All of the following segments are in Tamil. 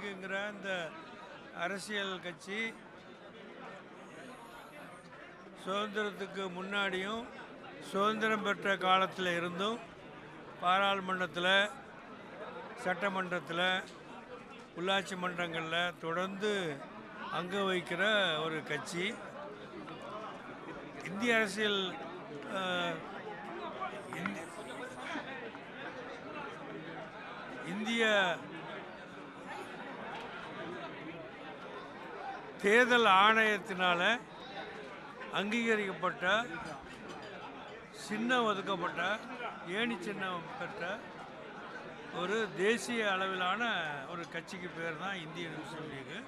லீக்குங்கிற இந்த அரசியல் கட்சி சுதந்திரத்துக்கு முன்னாடியும் சுதந்திரம் பெற்ற காலத்தில் இருந்தும் பாராளுமன்றத்தில் சட்டமன்றத்தில் உள்ளாட்சி மன்றங்களில் தொடர்ந்து அங்க வகிக்கிற ஒரு கட்சி. இந்திய அரசியல் இந்திய தேர்தல் ஆணையத்தினால் அங்கீகரிக்கப்பட்ட சின்னம் ஒதுக்கப்பட்ட ஏணி சின்னம் பெற்ற ஒரு தேசிய அளவிலான ஒரு கட்சிக்கு பேர் தான் இந்திய முஸ்லீம் லீகு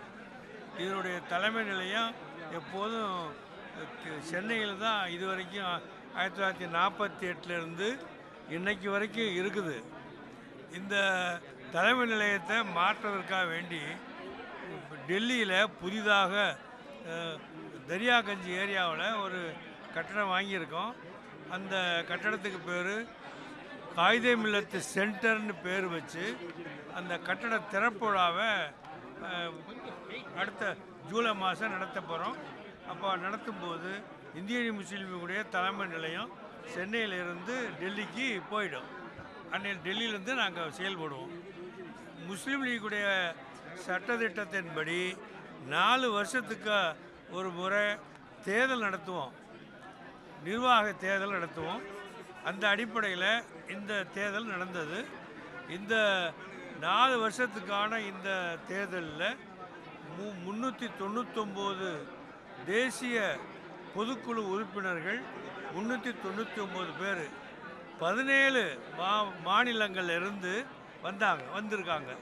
இதனுடைய தலைமை நிலையம் எப்போதும் சென்னையில் தான் இது வரைக்கும் ஆயிரத்தி தொள்ளாயிரத்தி நாற்பத்தி எட்டுலேருந்து இன்னைக்கு வரைக்கும் இருக்குது. இந்த தலைமை நிலையத்தை மாற்றுவதற்காக வேண்டி டெல்லியில் புதிதாக தரியாகஞ்சி ஏரியாவில் ஒரு கட்டடம் வாங்கியிருக்கோம். அந்த கட்டடத்துக்கு பேர் காயிதே மில்லத்து சென்டர்னு பேர் வச்சு அந்த கட்டட திறப்பு விழாவை அடுத்த ஜூலை மாதம் நடத்த போகிறோம் அப்போ நடத்தும்போது இந்திய முஸ்லீமுடைய தலைமை நிலையம் சென்னையிலிருந்து டெல்லிக்கு போயிடும். அன்னையில் டெல்லியிலேருந்து நாங்கள் செயல்படுவோம். முஸ்லீம் லீக்குடைய சட்டத்திட்டத்தின்படி நாலு வருஷத்துக்கு ஒரு முறை தேர்தல் நடத்துவோம். நிர்வாக தேர்தல் நடத்துவோம். அந்த அடிப்படையில் இந்த தேர்தல் நடந்தது. இந்த நாலு வருஷத்துக்கான இந்த தேர்தலில் மு முந்நூற்றி தொண்ணூத்தொம்போது தேசிய பொதுக்குழு உறுப்பினர்கள் முந்நூற்றி தொண்ணூற்றி ஒம்பது பேர் பதினேழு மா மாநிலங்கள்லேருந்து வந்தாங்க வந்திருக்காங்க.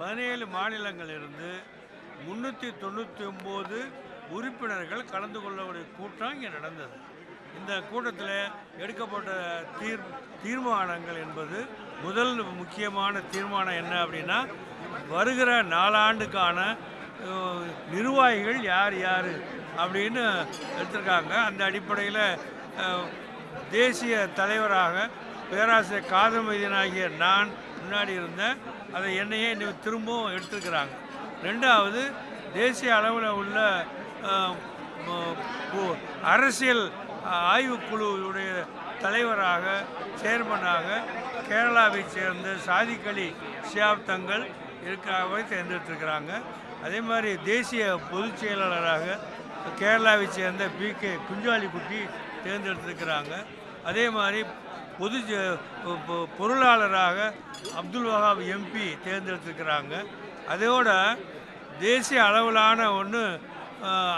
பதினேழு மாநிலங்களிலிருந்து முந்நூற்றி தொண்ணூற்றி ஒம்பது உறுப்பினர்கள் கலந்து கொள்ளக்கூடிய கூட்டம் இங்கே நடந்தது. இந்த கூட்டத்தில் எடுக்கப்பட்ட தீர் தீர்மானங்கள் என்பது முதல் முக்கியமான தீர்மானம் என்ன அப்படின்னா வருகிற நாலாண்டுக்கான நிர்வாகிகள் யார் யார் அப்படின்னு எடுத்திருக்காங்க. அந்த அடிப்படையில் தேசிய தலைவராக பேராசிரியர் காதமதியனாகிய நான் முன்னாடி இருந்தேன் அதை என்னையே இன்னும் திரும்பவும் எடுத்துருக்கிறாங்க. ரெண்டாவது தேசிய அளவில் உள்ள அரசியல் ஆய்வுக்குழுவுடைய தலைவராக சேர்மனாக கேரளாவை சேர்ந்த சாதிக்களி ஷியாப் தங்கள் இருக்காவை தேர்ந்தெடுத்திருக்கிறாங்க. அதே மாதிரி தேசிய பொதுச் செயலாளராக கேரளாவை சேர்ந்த பி கே குஞ்சாலிக்குட்டி தேர்ந்தெடுத்திருக்கிறாங்க. அதே மாதிரி பொது பொ- பொருளாளராக அப்துல் வஹாப் எம்பி தேர்ந்தெடுத்திருக்கிறாங்க. அதோட தேசிய அளவிலான ஒன்று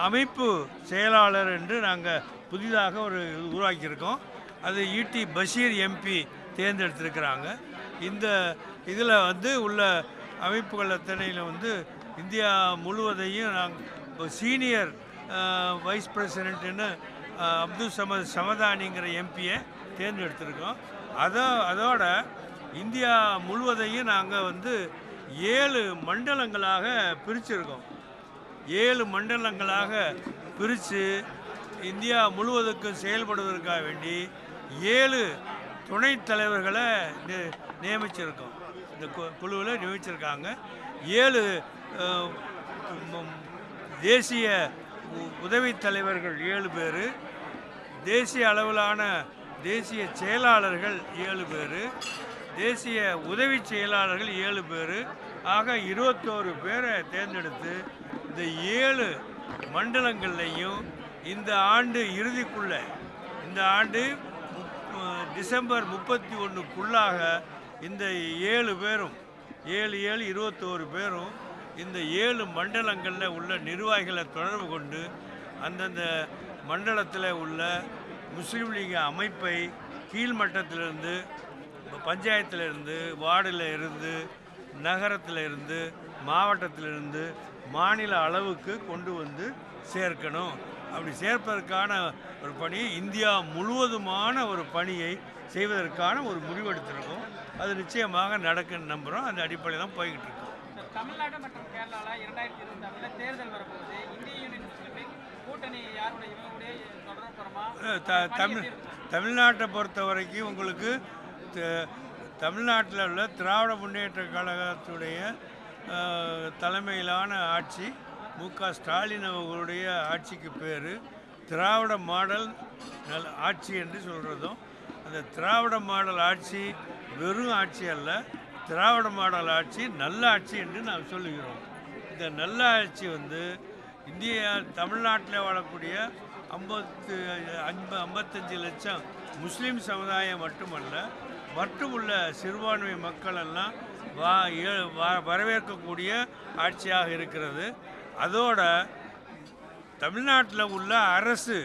அமைப்பு செயலாளர் என்று நாங்கள் புதிதாக ஒரு இது உருவாக்கியிருக்கோம். அது ஈடி பஷீர் எம்பி தேர்ந்தெடுத்திருக்கிறாங்க. இந்த இதில் வந்து உள்ள அமைப்புகள் அத்தனையில் வந்து இந்தியா முழுவதையும் நாங்கள் சீனியர் வைஸ் பிரசிடென்ட்னு அப்துல் சமத் சமதானிங்கிற எம்பியை தேர்ந்தெடுத்திருக்கோம். அதோ அதோட இந்தியா முழுவதையும் நாங்கள் வந்து ஏழு மண்டலங்களாக பிரிச்சிருக்கோம். ஏழு மண்டலங்களாக பிரித்து இந்தியா முழுவதுக்கும் செயல்படுவதற்காக வேண்டி ஏழு துணைத் தலைவர்களை நி- நியமிச்சிருக்கோம். இந்த கு- குழுவில் நியமிச்சிருக்காங்க. ஏழு தேசிய உ- உதவித் தலைவர்கள் ஏழு பேர். தேசிய அளவிலான தேசிய செயலாளர்கள் ஏழு பேர் தேசிய உதவி செயலாளர்கள் ஏழு பேர். ஆக இருபத்தோரு பேரை தேர்ந்தெடுத்து இந்த ஏழு மண்டலங்கள்லையும் இந்த ஆண்டு இறுதிக்குள்ளே இந்த ஆண்டு டிசம்பர் முப்பத்தி ஒன்றுக்குள்ளாக இந்த ஏழு பேரும் ஏழு ஏழு இருபத்தோரு பேரும் இந்த ஏழு மண்டலங்களில் உள்ள நிர்வாகிகளை தொடர்பு கொண்டு அந்தந்த மண்டலத்தில் உள்ள முஸ்லீம் லீக் அமைப்பை கீழ்மட்டத்திலிருந்து பஞ்சாயத்தில் இருந்து வார்டில் இருந்து நகரத்தில் இருந்து மாவட்டத்திலிருந்து மாநில அளவுக்கு கொண்டு வந்து சேர்க்கணும். அப்படி சேர்ப்பதற்கான ஒரு பணி இந்தியா முழுவதுமான ஒரு பணியை செய்வதற்கான ஒரு முடிவெடுத்திருக்கோம். அது நிச்சயமாக நடக்குன்னு நம்புகிறோம் அந்த அடிப்படையில் தான் போய்கிட்டு இருக்கோம். தமிழ்நாடு மற்றும் கேரளாவில் இரண்டாயிரத்தி இருபத்தி தேர்தல் வரப்போகுது இந்திய யூனியன் முஸ்லீம் லீக் கூட்டணி யாருடைய இவங்களுடைய தொடர போகிறோமா அஹ் த தமிழ் தமிழ்நாட்டை பொறுத்த வரைக்கும் உங்களுக்கு தமிழ்நாட்டில் உள்ள திராவிட முன்னேற்ற கழகத்துடைய தலைமையிலான ஆட்சி மு க ஸ்டாலின் அவர்களுடைய ஆட்சிக்கு பேர் திராவிட மாடல் நல் ஆட்சி என்று சொல்கிறதும் அந்த திராவிட மாடல் ஆட்சி வெறும் ஆட்சி அல்ல திராவிட மாடல் ஆட்சி நல்ல ஆட்சி என்று நாம் சொல்லுகிறோம். இந்த நல்ல ஆட்சி வந்து இந்தியா தமிழ்நாட்டில் வாழக்கூடிய ஐம்பத்து ஐம்ப ஐம்பத்தஞ்சு லட்சம் முஸ்லீம் சமுதாயம் மட்டுமல்ல மட்டும் உள்ள சிறுபான்மை மக்கள் எல்லாம் வா வரவேற்கக்கூடிய ஆட்சியாக இருக்கிறது. அதோட தமிழ்நாட்டில் உள்ள அரசு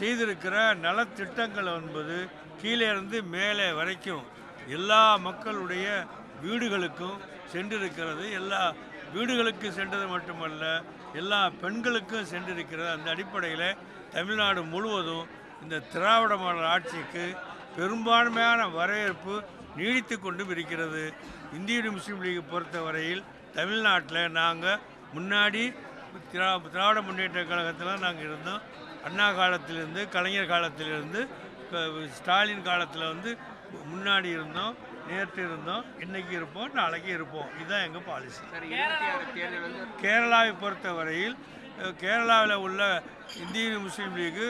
செய்திருக்கிற நலத்திட்டங்கள் என்பது கீழே இருந்து மேலே வரைக்கும் எல்லா மக்களுடைய வீடுகளுக்கும் சென்றிருக்கிறது. எல்லா வீடுகளுக்கு சென்றது மட்டுமல்ல எல்லா பெண்களுக்கும் சென்றிருக்கிறது அந்த அடிப்படையில் தமிழ்நாடு முழுவதும் இந்த திராவிட மாடல் ஆட்சிக்கு பெரும்பான்மையான வரவேற்பு நீடித்து கொண்டும் இருக்கிறது. இந்திய முஸ்லீம் லீக் பொறுத்தவரையில் தமிழ்நாட்டில் நாங்கள் முன்னாடி திரா திராவிட முன்னேற்ற கழகத்தில் நாங்கள் இருந்தோம். அண்ணா காலத்திலிருந்து கலைஞர் காலத்திலிருந்து ஸ்டாலின் காலத்தில் வந்து முன்னாடி இருந்தோம். நேற்று இருந்தோம் இன்னைக்கு இருப்போம் நாளைக்கு இருப்போம். இதுதான் எங்கள் பாலிசி கேரளாவை பொறுத்தவரையில் கேரளாவில் உள்ள இந்திய முஸ்லீம் லீகு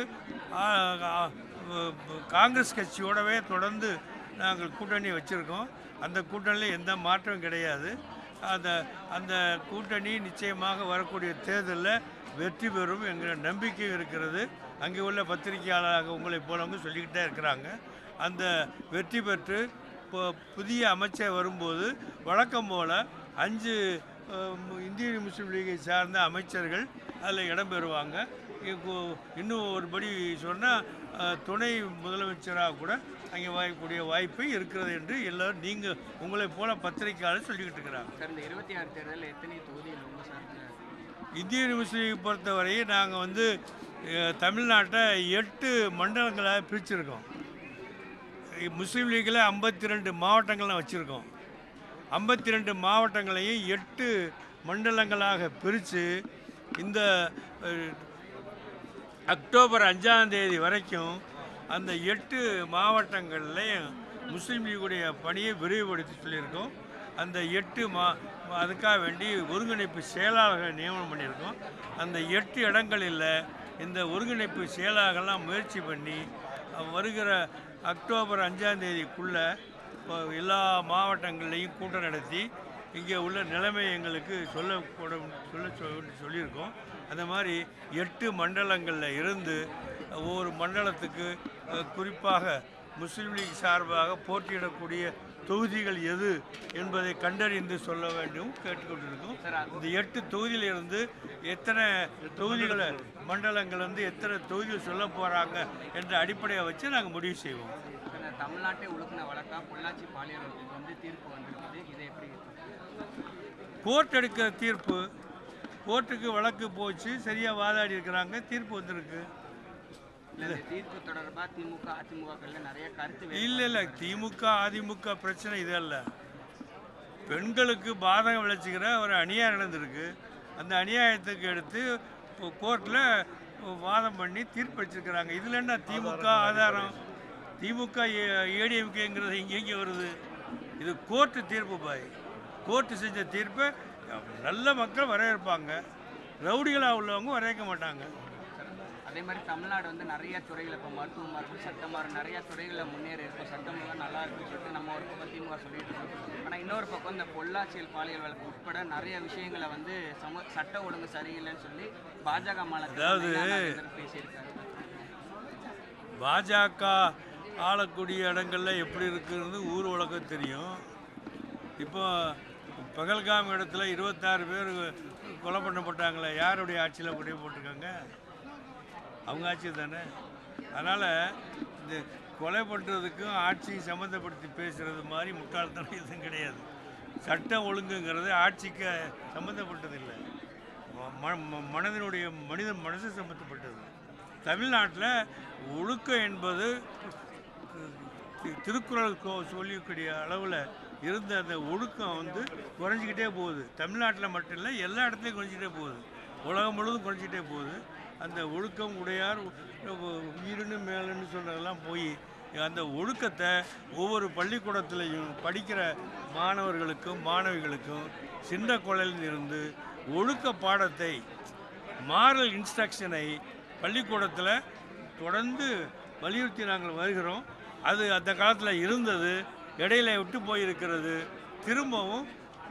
காங்கிரஸ் கட்சியோடவே தொடர்ந்து நாங்கள் கூட்டணி வச்சுருக்கோம். அந்த கூட்டணியில் எந்த மாற்றமும் கிடையாது. அந்த அந்த கூட்டணி நிச்சயமாக வரக்கூடிய தேர்தலில் வெற்றி பெறும் என்கிற நம்பிக்கையும் இருக்கிறது. அங்கே உள்ள பத்திரிகையாளராக உங்களை போலவங்க சொல்லிக்கிட்டே இருக்கிறாங்க. அந்த வெற்றி பெற்று இப்போ புதிய அமைச்சர் வரும்போது வழக்கம் போல் அஞ்சு இந்திய முஸ்லீம் லீகை சார்ந்த அமைச்சர்கள் அதில் இடம்பெறுவாங்க. இப்போ இன்னும் ஒருபடி சொன்னால் துணை முதலமைச்சராக கூட அங்கே வாய்க்கக்கூடிய வாய்ப்பு இருக்கிறது என்று எல்லாரும் நீங்கள் உங்களை போல பத்திரிகையாளர் சொல்லிக்கிட்டு இருக்கிறாங்க. இந்த இருபத்தி ஆறு தேர்தலில் எத்தனை தொகுதிகள் உங்க சார்ந்த? இந்திய முஸ்லீம் பொறுத்தவரை நாங்கள் வந்து தமிழ்நாட்டை எட்டு மண்டலங்களாக பிரிச்சிருக்கோம். முஸ்லீம் லீக்கில் ஐம்பத்தி ரெண்டு மாவட்டங்கள்லாம் வச்சுருக்கோம். ஐம்பத்தி ரெண்டு மாவட்டங்களையும் எட்டு மண்டலங்களாக பிரித்து இந்த அக்டோபர் அஞ்சாந்தேதி வரைக்கும் அந்த எட்டு மாவட்டங்கள்லையும் முஸ்லீம் லீகுடைய பணியை விரிவுபடுத்தி சொல்லியிருக்கோம். அந்த எட்டு மா அதுக்காக வேண்டி ஒருங்கிணைப்பு செயலாளர்கள் நியமனம் பண்ணியிருக்கோம். அந்த எட்டு இடங்களில் இந்த ஒருங்கிணைப்பு செயலாளர்கள்லாம் முயற்சி பண்ணி வருகிற அக்டோபர் அஞ்சாம் தேதிக்குள்ளே எல்லா மாவட்டங்கள்லையும் கூட்டம் நடத்தி இங்கே உள்ள நிலைமை எங்களுக்கு சொல்ல சொல்ல சொல்லியிருக்கோம். அந்த மாதிரி எட்டு மண்டலங்களில் இருந்து ஒவ்வொரு மண்டலத்துக்கு குறிப்பாக முஸ்லீம் லீக் சார்பாக போட்டியிடக்கூடிய தொகுதிகள் எது என்பதை கண்டறிந்து சொல்ல வேண்டும் கேட்டுக்கொண்டிருக்கோம். இந்த எட்டு தொகுதியிலிருந்து எத்தனை தொகுதிகளை மண்டலங்கள் வந்து எத்தனை தொகுதிகள் சொல்ல போகிறாங்க என்ற அடிப்படையை வச்சு நாங்கள் முடிவு செய்வோம். தமிழ்நாட்டை உழுக்கின வழக்கா பொள்ளாச்சி பாலியல் வந்து தீர்ப்பு வந்திருக்குது இதை எப்படி கோர்ட் எடுக்கிற தீர்ப்பு கோர்ட்டுக்கு வழக்கு போச்சு சரியாக வாதாடி இருக்கிறாங்க தீர்ப்பு வந்திருக்கு. தீர்ப்பு தொடர்பாக திமுக அதிமுகக்கள்ல நிறைய கருத்து வேறுபாடு இல்லை இல்லை. திமுக அதிமுக பிரச்சனை இது அல்ல. பெண்களுக்கு பாதகம் விளைச்சிக்கிற ஒரு அநியாயம் நடந்திருக்கு. அந்த அநியாயத்துக்கு எடுத்து இப்போ கோர்ட்டில் வாதம் பண்ணி தீர்ப்பு வச்சிருக்கிறாங்க இதில் என்ன திமுக ஆதாரம் திமுக ஏடிஎம்கேங்கிறது இங்கே வருது? இது கோர்ட்டு தீர்ப்பு பாய். கோர்ட்டு செஞ்ச தீர்ப்பை நல்ல மக்கள் வரவேற்பாங்க. ரவுடிகளாக உள்ளவங்க வரவேற்க மாட்டாங்க. அதே மாதிரி தமிழ்நாடு வந்து நிறைய துறைகள் இப்போ மருத்துவமாக இருக்கும் சட்டமாக இருக்கும் நிறைய துறைகளில் முன்னேறி இருக்கும் சட்டமெல்லாம் நல்லா இருக்குன்னு சொல்லிட்டு நம்ம ஒரு பக்கம் திமுக சொல்லிட்டு இருக்கோம். ஆனால் இன்னொரு பக்கம் இந்த பொள்ளாச்சியில் பாலியல் வழக்கு உட்பட நிறைய விஷயங்களை வந்து சம சட்ட ஒழுங்கு சரியில்லைன்னு சொல்லி பாஜக அதாவது- மாநிலத்தில் பேசியிருக்காரு. பாஜக ஆளக்கூடிய இடங்கள்ல எப்படி இருக்குன்னு ஊர் உலகம் தெரியும். இப்போ பகல்காம் இடத்துல இருபத்தாறு பேர் கொலை பண்ணப்பட்டாங்களே யாருடைய ஆட்சியில் கொண்டு போட்டிருக்காங்க? அவங்க ஆட்சி தானே? அதனால் இந்த கொலை பண்ணுறதுக்கும் ஆட்சியை சம்மந்தப்படுத்தி பேசுகிறது மாதிரி முட்டாள்தனம் எதுவும் கிடையாது. சட்டம் ஒழுங்குங்கிறது ஆட்சிக்கு சம்மந்தப்பட்டதில்லை ம- ம- மனதினுடைய மனித மனசு சம்மந்தப்பட்டது தமிழ்நாட்டில் ஒழுக்கம் என்பது திருக்குறள் கோ- சொல்லக்கூடிய அளவில் இருந்த அந்த ஒழுக்கம் வந்து குறைஞ்சிக்கிட்டே போகுது. தமிழ்நாட்டில் மட்டும் இல்லை எல்லா இடத்துலையும் குறைஞ்சிக்கிட்டே போகுது. உலகம் முழுவதும் குறைஞ்சிக்கிட்டே போகுது. அந்த ஒழுக்கம் உடையார் உ- உயிரினு மேலுன்னு சொல்கிறதெல்லாம் போய் அந்த ஒழுக்கத்தை ஒவ்வொரு பள்ளிக்கூடத்துலையும் படிக்கிற மாணவர்களுக்கும் மாணவிகளுக்கும் சின்ன குழலில் இருந்து ஒழுக்க பாடத்தை மாரல் இன்ஸ்ட்ரக்ஷனை பள்ளிக்கூடத்தில் தொடர்ந்து வலியுறுத்தி நாங்கள் வருகிறோம். அது அந்த காலத்தில் இருந்தது. இடையில விட்டு போயிருக்கிறது. திரும்பவும்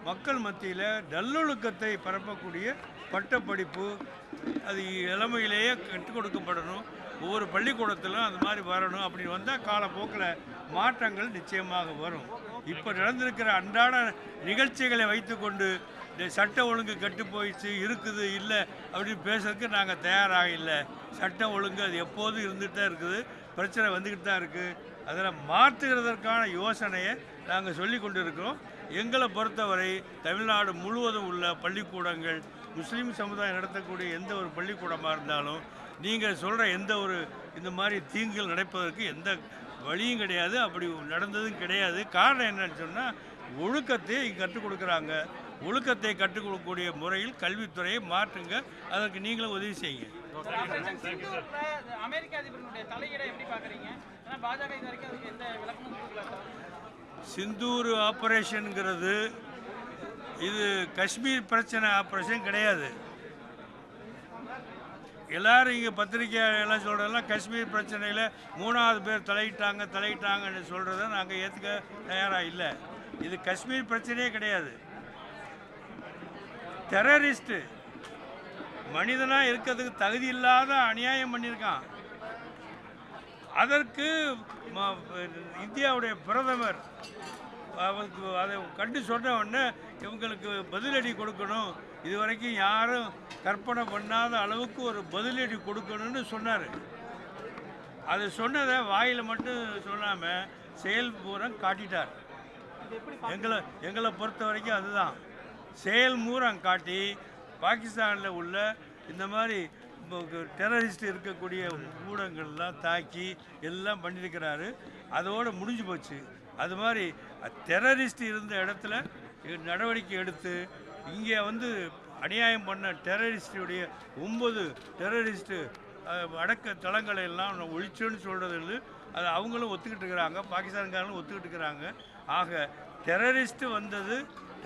மக்கள் மத்தியில் நல்லொழுக்கத்தை பரப்பக்கூடிய பட்டப்படிப்பு அது இளமையிலேயே கற்றுக் கொடுக்கப்படணும். ஒவ்வொரு பள்ளிக்கூடத்திலும் அந்த மாதிரி வரணும். அப்படி வந்தால் காலப்போக்கில் மாற்றங்கள் நிச்சயமாக வரும். இப்போ நடந்திருக்கிற அன்றாட நிகழ்ச்சிகளை வைத்துக்கொண்டு இந்த சட்ட ஒழுங்கு கெட்டு போயிடுச்சு இருக்குது இல்லை அப்படின்னு பேசுறதுக்கு நாங்கள் தயாராக இல்லை. சட்டம் ஒழுங்கு அது எப்போதும் இருந்துகிட்டு தான் இருக்குது. பிரச்சனை வந்துக்கிட்டு தான் இருக்குது அதில் மாற்றுகிறதற்கான யோசனையை நாங்கள் சொல்லி கொண்டு இருக்கிறோம் எங்களை பொறுத்தவரை தமிழ்நாடு முழுவதும் உள்ள பள்ளிக்கூடங்கள் முஸ்லீம் சமுதாயம் நடத்தக்கூடிய எந்த ஒரு பள்ளிக்கூடமாக இருந்தாலும் நீங்கள் சொல்கிற எந்த ஒரு இந்த மாதிரி தீங்குகள் நடப்பதற்கு எந்த வழியும் கிடையாது அப்படி நடந்ததும் கிடையாது காரணம் என்னன்னு சொன்னால் ஒழுக்கத்தை கற்றுக் கொடுக்குறாங்க ஒழுக்கத்தை கற்றுக் கொடுக்கக்கூடிய முறையில் கல்வித்துறையை மாற்றுங்க அதற்கு நீங்களும் உதவி செய்யுங்க அமெரிக்க அதிபருடைய தலையீடை எப்படி பார்க்குறீங்க ஏன்னா பாஜக இது வரைக்கும் அதுக்கு எந்த சிந்தூர் ஆப்ரேஷனுங்கிறது இது காஷ்மீர் பிரச்சனை ஆப்ரேஷன் கிடையாது. எல்லாரும் இங்கே பத்திரிக்கை எல்லாம் சொல்கிறதெல்லாம் காஷ்மீர் பிரச்சனையில் மூணாவது பேர் தலையிட்டாங்க தலையிட்டாங்கன்னு சொல்கிறத நாங்கள் ஏற்றுக்க தயாராக இல்லை. இது காஷ்மீர் பிரச்சனையே கிடையாது. டெரரிஸ்ட்டு மனிதனாக இருக்கிறதுக்கு தகுதி இல்லாத அநியாயம் பண்ணியிருக்கான். அதற்கு இந்தியாவுடைய பிரதமர் அவருக்கு அதை கண்டு சொன்ன உடனே இவங்களுக்கு பதிலடி கொடுக்கணும். இதுவரைக்கும் யாரும் கற்பனை பண்ணாத அளவுக்கு ஒரு பதிலடி கொடுக்கணும்னு சொன்னார். அது சொன்னதை வாயில் மட்டும் சொல்லாமல் செயல்பூரம் காட்டிட்டார். எங்களை எங்களை பொறுத்த வரைக்கும் அதுதான். செயல் மூரம் காட்டி பாகிஸ்தானில் உள்ள இந்த மாதிரி டெரரிஸ்ட் இருக்கக்கூடிய ஊடகங்கள்லாம் தாக்கி எல்லாம் பண்ணியிருக்கிறாரு. அதோடு முடிஞ்சு போச்சு. அது மாதிரி டெரரிஸ்ட் இருந்த இடத்துல நடவடிக்கை எடுத்து இங்கே வந்து அநியாயம் பண்ண டெரரிஸ்டுடைய ஒம்பது டெரரிஸ்ட்டு அடக்க தளங்களை எல்லாம் ஒழிச்சோன்னு சொல்கிறது அது அவங்களும் ஒத்துக்கிட்டு இருக்கிறாங்க பாகிஸ்தான்காரங்களும் ஒத்துக்கிட்டு இருக்கிறாங்க. ஆக டெரரிஸ்ட்டு வந்தது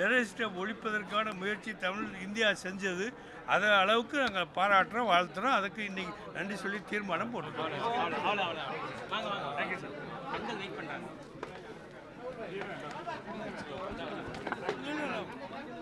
டெரரிஸ்ட்டை ஒழிப்பதற்கான முயற்சி தமிழ் இந்தியா செஞ்சது. அதை அளவுக்கு நாங்கள் பாராட்டுறோம் வாழ்த்துறோம். அதுக்கு இன்னைக்கு நன்றி சொல்லி தீர்மானம் போட்டுருக்கோம் பெண்கள் வெயிட் பண்ணுறாங்க